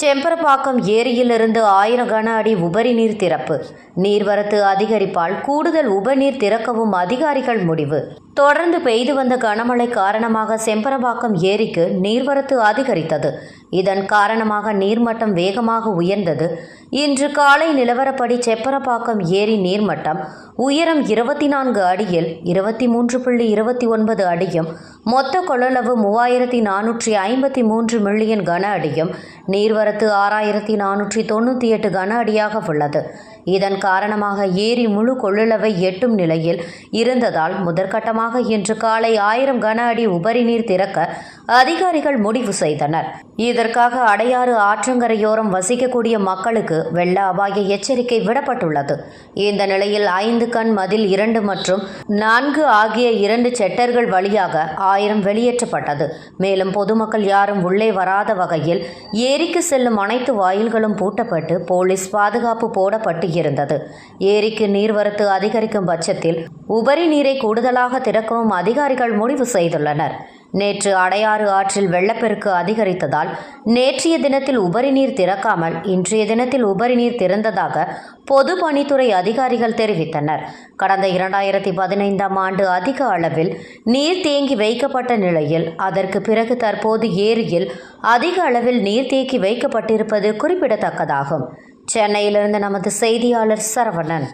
செம்பரப்பாக்கம் ஏரியிலிருந்து ஆயிரம் கன அடி உபரி நீர் திறப்பு. நீர்வரத்து அதிகரிப்பால் கூடுதல் உபநீர் திறக்கவும் அதிகாரிகள் முடிவு. தொடர்ந்து பெய்து வந்த கனமழை காரணமாக செம்பரப்பாக்கம் ஏரிக்கு நீர்வரத்து அதிகரித்தது. இதன் காரணமாக நீர்மட்டம் வேகமாக உயர்ந்தது. இன்று காலை நிலவரப்படி செப்பரப்பாக்கம் ஏரி நீர்மட்டம் உயரம் இருபத்தி நான்கு அடியில் இருபத்தி மூன்று புள்ளி இருபத்தி ஒன்பது அடியும் மொத்த கொள்ளளவு மூவாயிரத்தி நானூற்றி ஐம்பத்தி மூன்று மில்லியன் கன அடியும். நீர்வரத்து ஆறாயிரத்தி நானூற்றி தொண்ணூற்றி எட்டு கன அடியாக உள்ளது. இதன் காரணமாக ஏரி முழு கொள்ளளவை எட்டும் நிலையில் இருந்ததால் முதற்கட்டமாக இன்று காலை ஆயிரம் கன அடி உபரி நீர் திறக்க அதிகாரிகள் முடிவு செய்தனர். இதற்காக அடையாறு ஆற்றங்கரையோரம் வசிக்கக்கூடிய மக்களுக்கு வெள்ள அபாய எச்சரிக்கை விடப்பட்டுள்ளது. இந்த நிலையில் ஐந்து கண் மதில் இரண்டு மற்றும் நான்கு ஆகிய இரண்டு செட்டர்கள் வழியாக ஆயிரம் வெளியேற்றப்பட்டது. மேலும் பொதுமக்கள் யாரும் உள்ளே வராத வகையில் ஏரிக்கு செல்லும் அனைத்து வாயில்களும் பூட்டப்பட்டு போலீஸ் பாதுகாப்பு போடப்பட்டு இருந்தது. ஏரிக்கு நீர்வரத்து அதிகரிக்கும் பட்சத்தில் உபரி நீரை கூடுதலாக திறக்கவும் அதிகாரிகள் முடிவு செய்துள்ளனர். நேற்று அடையாறு ஆற்றில் வெள்ளப்பெருக்கு அதிகரித்ததால் நேற்றைய தினத்தில் உபரி நீர் திறக்காமல் இன்றைய தினத்தில் உபரி நீர் திறந்ததாக பொதுப்பணித்துறை அதிகாரிகள் தெரிவித்தனர். கடந்த இரண்டாயிரத்தி பதினைந்தாம் ஆண்டு அதிக அளவில் நீர் தேங்கி வைக்கப்பட்ட நிலையில் அதற்கு பிறகு தற்போது ஏரியில் அதிக அளவில் நீர் தேக்கி வைக்கப்பட்டிருப்பது குறிப்பிடத்தக்கதாகும். சென்னையிலிருந்து நமது செய்தியாளர் சரவணன்.